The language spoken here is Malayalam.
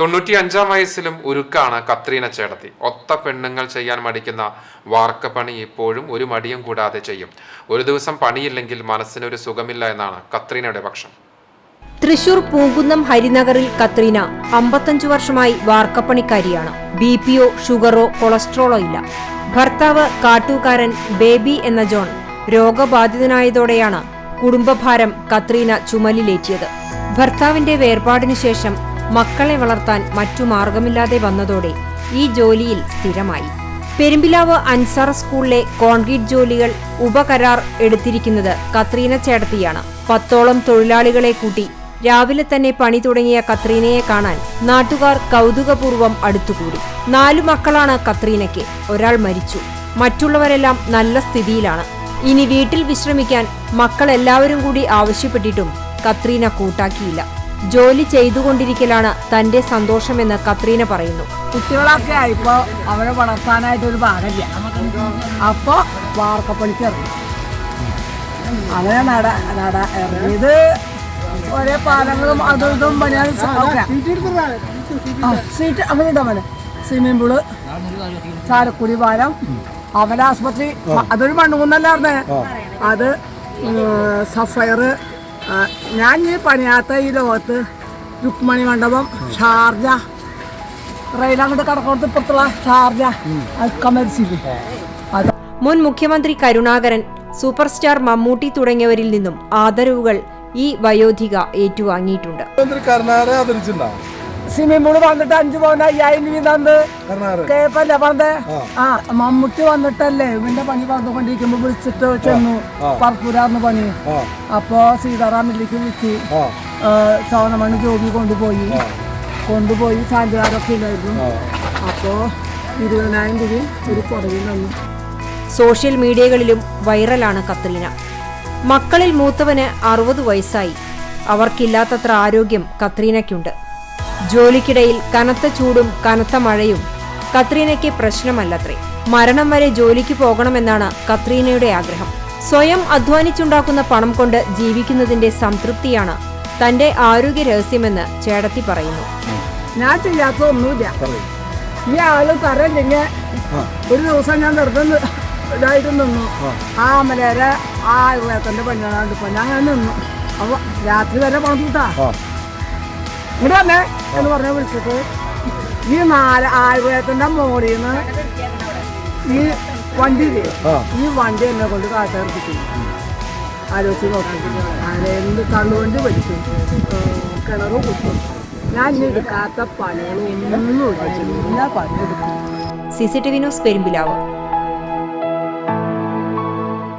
തൊണ്ണൂറ്റി അഞ്ചാം വയസ്സിലും ഉരുക്കാണ് കത്രീന ചേടത്തി ഒത്ത പെണ്ണുങ്ങൾ ചെയ്യാൻ മടിക്കുന്ന വാർക്കപ്പണി ഇപ്പോഴും ഒരു മടിയും കൂടാതെ ചെയ്യും. ഒരു ദിവസം പണിയില്ലെങ്കിൽ മനസ്സിനൊരു സുഖമില്ല എന്നാണ് കത്രീനയുടെ പക്ഷം. തൃശൂർ പൂങ്കുന്നം ഹരിനഗറിൽ കത്രീന അമ്പത്തഞ്ചു വർഷമായി വാർക്കപ്പണിക്കാരിയാണ് ബി പിയോ ഷുഗറോ കൊളസ്ട്രോളോ ഇല്ല. ഭർത്താവ് കാട്ടൂക്കാരൻ ബേബി എന്ന ജോൺ രോഗബാധിതനായതോടെയാണ് കുടുംബഭാരം കത്രീന ചുമലിലേറ്റിയത്. ഭർത്താവിന്റെ വേർപാടിനു ശേഷം മക്കളെ വളർത്താൻ മറ്റു മാർഗമില്ലാതെ വന്നതോടെ ഈ ജോലിയിൽ സ്ഥിരമായി. പെരുമ്പിലാവ് അൻസാർ സ്കൂളിലെ കോൺക്രീറ്റ് ജോലികൾ ഉപകരാർ എടുത്തിരിക്കുന്നത് കത്രീന ചേട്ടത്തിയാണ്. പത്തോളം തൊഴിലാളികളെ കൂട്ടി രാവിലെ തന്നെ പണി തുടങ്ങിയ കത്രീനയെ കാണാൻ നാട്ടുകാർ കൗതുകപൂർവം അടുത്തുകൂടി. നാലു മക്കളാണ് കത്രീനയ്ക്ക്. ഒരാൾ മരിച്ചു. മറ്റുള്ളവരെല്ലാം നല്ല സ്ഥിതിയിലാണ്. ഇനി വീട്ടിൽ വിശ്രമിക്കാൻ മക്കൾ എല്ലാവരും കൂടി ആവശ്യപ്പെട്ടിട്ടും കത്രീന കൂട്ടാക്കിയില്ല. ജോലി ചെയ്തുകൊണ്ടിരിക്കലാണ് തന്റെ സന്തോഷമെന്ന് കത്രീന പറയുന്നു. കുട്ടികളൊക്കെ ആയിപ്പോ അവരെ വളർത്താനായിട്ട് ഒരു ഭാഗമില്ല അപ്പൊ വാർക്കപ്പണിക്ക് ഇറങ്ങി. അവരെ നട നട ഇറങ്ങിയത് ഒരേ പാലങ്ങളും അതും ഇതും പണിയാൻ സീറ്റ് അങ്ങനെ അവന് സ്വിമ്മിംഗ് പൂൾ ചാലക്കുടി പാലം ആസ്പത്രി അതൊരു മണ്ണുകുന്നല്ലായിരുന്നേ. അത് സഫയർ ഞാൻ ഈ പണിയാത്ത ഈ ലോകത്ത് രുക്മണി മണ്ഡപം ഷാർജ റെയിലങ്ങോട്ട് കടക്കോടത്ത് ഇപ്പുറത്തുള്ള ഷാർജ കമൽസില്ലേ അത് മുൻ മുഖ്യമന്ത്രി കരുണാകരൻ സൂപ്പർ സ്റ്റാർ മമ്മൂട്ടി തുടങ്ങിയവരിൽ നിന്നും ആദരവുകൾ ഈ വയോധിക ഏറ്റുവാങ്ങിയിട്ടുണ്ട്. മുഖ്യമന്ത്രി കർണാടക ആദരിച്ചിട്ടുണ്ടോ സ്വിമ്മിംഗ് പൂൾ വന്നിട്ട് അഞ്ചു പോകുന്ന അയ്യായിരം രൂപ തന്ന്. കേപ്പല്ല പറഞ്ഞേ? പറഞ്ഞത് ആ മമ്മൂട്ടി വന്നിട്ടല്ലേ ഇവന്റെ പണി പറഞ്ഞുകൊണ്ടിരിക്കുമ്പോ വിളിച്ചിട്ട് ചെന്നു. പറപ്പൂരാന്ന് പണി. അപ്പൊ സീതാറാമില്ലേക്ക് വിളിച്ച് ചോനമണി ജോബി കൊണ്ടുപോയി. കൊണ്ടുപോയി സാഞ്ചാരൊക്കെ ഇല്ലായിരുന്നു. അപ്പോ ഇരുപതിനായിരം രൂപ ഒരു കുറവിൽ തന്നു. സോഷ്യൽ മീഡിയകളിലും വൈറലാണ് കത്രീന മക്കളിൽ മൂത്തവന് അറുപത് വയസ്സായി. അവർക്കില്ലാത്തത്ര ആരോഗ്യം കത്രീനയ്ക്കുണ്ട്. ജോലിക്കിടയിൽ കനത്ത ചൂടും കനത്ത മഴയും. കത്രീനയ്ക്ക് പ്രശ്നമല്ലത്രേ. മരണം വരെ ജോലിക്ക് പോകണമെന്നാണ് കത്രീനയുടെ ആഗ്രഹം. സ്വയം അധ്വാനിച്ചുണ്ടാക്കുന്ന പണം കൊണ്ട് ജീവിക്കുന്നതിന്റെ സംതൃപ്തിയാണ് തന്റെ ആരോഗ്യ രഹസ്യമെന്ന് ചേടത്തി പറയുന്നു. ഞാൻ ചെയ്യാത്ത ഒന്നുമില്ല ഈ ആൾ തരല്ലെങ്കിൽ ഒരു ദിവസം ഞാൻ വെറുതെ നി- ഇതായിട്ട് നിന്നു. ആ അമലേരെ ആ ആയുർവേദത്തിന്റെ പണിയാണ്ട് ഞാൻ അങ്ങനെ നിന്നു. അപ്പൊ രാത്രി വരെ പണം കിട്ടാ ഇവിടെ വന്നേ. എന്ന് പറഞ്ഞ വിളിച്ചിട്ട് ഈ നാല് ആയുർവേദത്തിന്റെ മോളിൽ നിന്ന് ഈ വണ്ടി. ഈ വണ്ടി എന്നെ കൊണ്ട് കാട്ടിറപ്പിച്ചു ആലോചിച്ച് നോക്കി. അങ്ങനെ എന്ത് തള്ളുവണ്ടി വലിക്കും കിണറ് കുത്തും. ഞാൻ എടുക്കാത്ത പണികളൊന്നും എല്ലാ പണിയെടുക്കും C C T V news Perumpilavu.